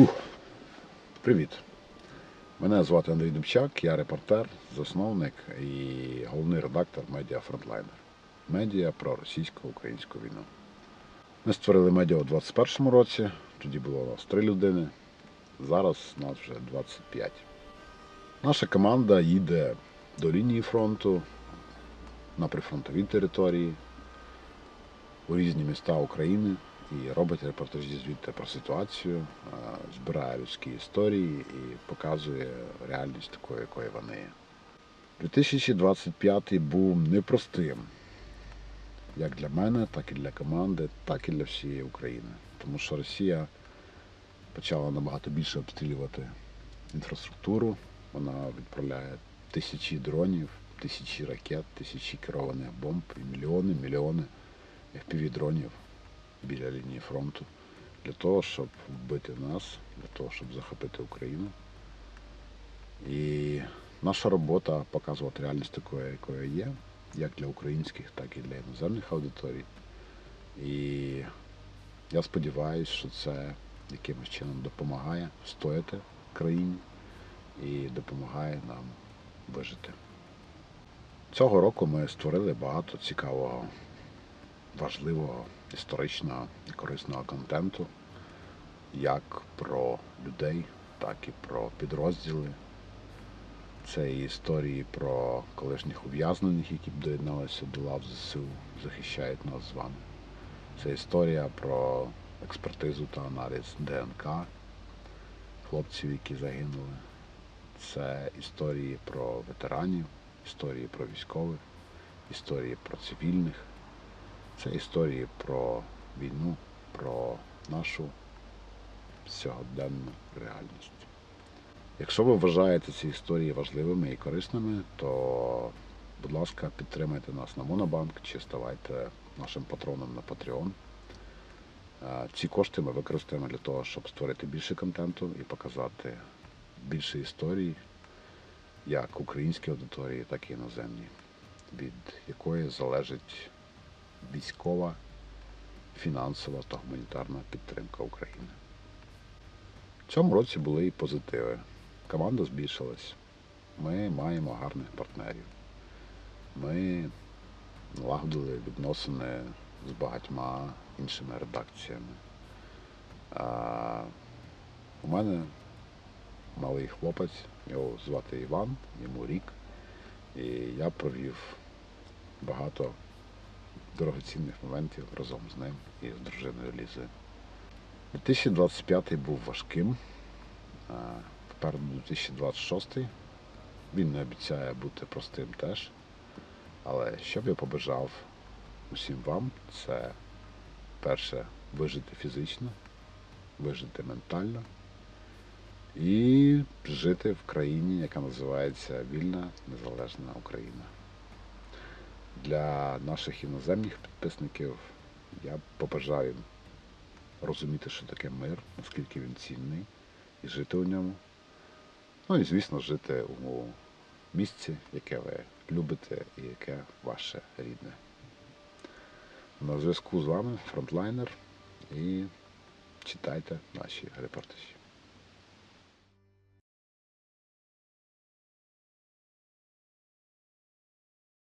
Фух. Привіт. Мене звати Андрій Дубчак, я репортер, засновник і головний редактор медіа Фронтлайнер. Медіа про російсько-українську війну. Ми створили медіа у 21-му році, тоді було у нас три людини, зараз нас вже 25. Наша команда їде до лінії фронту на прифронтові території, у різні міста України і робить репортажі звідти про ситуацію, збирає людські історії і показує реальність такою, якою вони є. 2025 був непростим як для мене, так і для команди, так і для всієї України. Тому що Росія почала набагато більше обстрілювати інфраструктуру. Вона відправляє тисячі дронів, тисячі ракет, тисячі керованих бомб і мільйони, мільйони FPV-дронів біля лінії фронту для того, щоб вбити нас, для того, щоб захопити Україну. І наша робота показувати реальність такою, якою є, як для українських, так і для іноземних аудиторій. І я сподіваюся, що це якимось чином допомагає встояти країні і допомагає нам вижити. Цього року ми створили багато цікавого, важливого, історичного і корисного контенту, як про людей, так і про підрозділи. Це і історії про колишніх ув'язнених, які б доєдналися до лав ЗСУ, захищають нас з вами. Це історія про експертизу та аналіз ДНК хлопців, які загинули. Це історії про ветеранів, історії про військових, історії про цивільних. Це історії про війну, про нашу сьогоденну реальність. Якщо ви вважаєте ці історії важливими і корисними, то, будь ласка, підтримайте нас на Монобанк чи ставайте нашим патроном на Patreon. Ці кошти ми використаємо для того, щоб створити більше контенту і показати більше історій, як українській аудиторії, так і іноземній, від якої залежить військова, фінансова та гуманітарна підтримка України. В цьому році були і позитиви. Команда збільшилась. Ми маємо гарних партнерів. Ми налагодили відносини з багатьма іншими редакціями. А, у мене малий хлопець, його звати Іван, йому рік. І я провів багато дорогоцінних моментів разом з ним і з дружиною Лізою. 2025 був важким. Попереду 2026. Він не обіцяє бути простим теж. Але що б я побажав усім вам, це перше вижити фізично, вижити ментально і жити в країні, яка називається Вільна Незалежна Україна. Для наших іноземних підписників я побажаю розуміти, що таке мир, наскільки він цінний, і жити у ньому. Ну і, звісно, жити у місці, яке ви любите і яке ваше рідне. На зв'язку з вами фронтлайнер і читайте наші репортажі.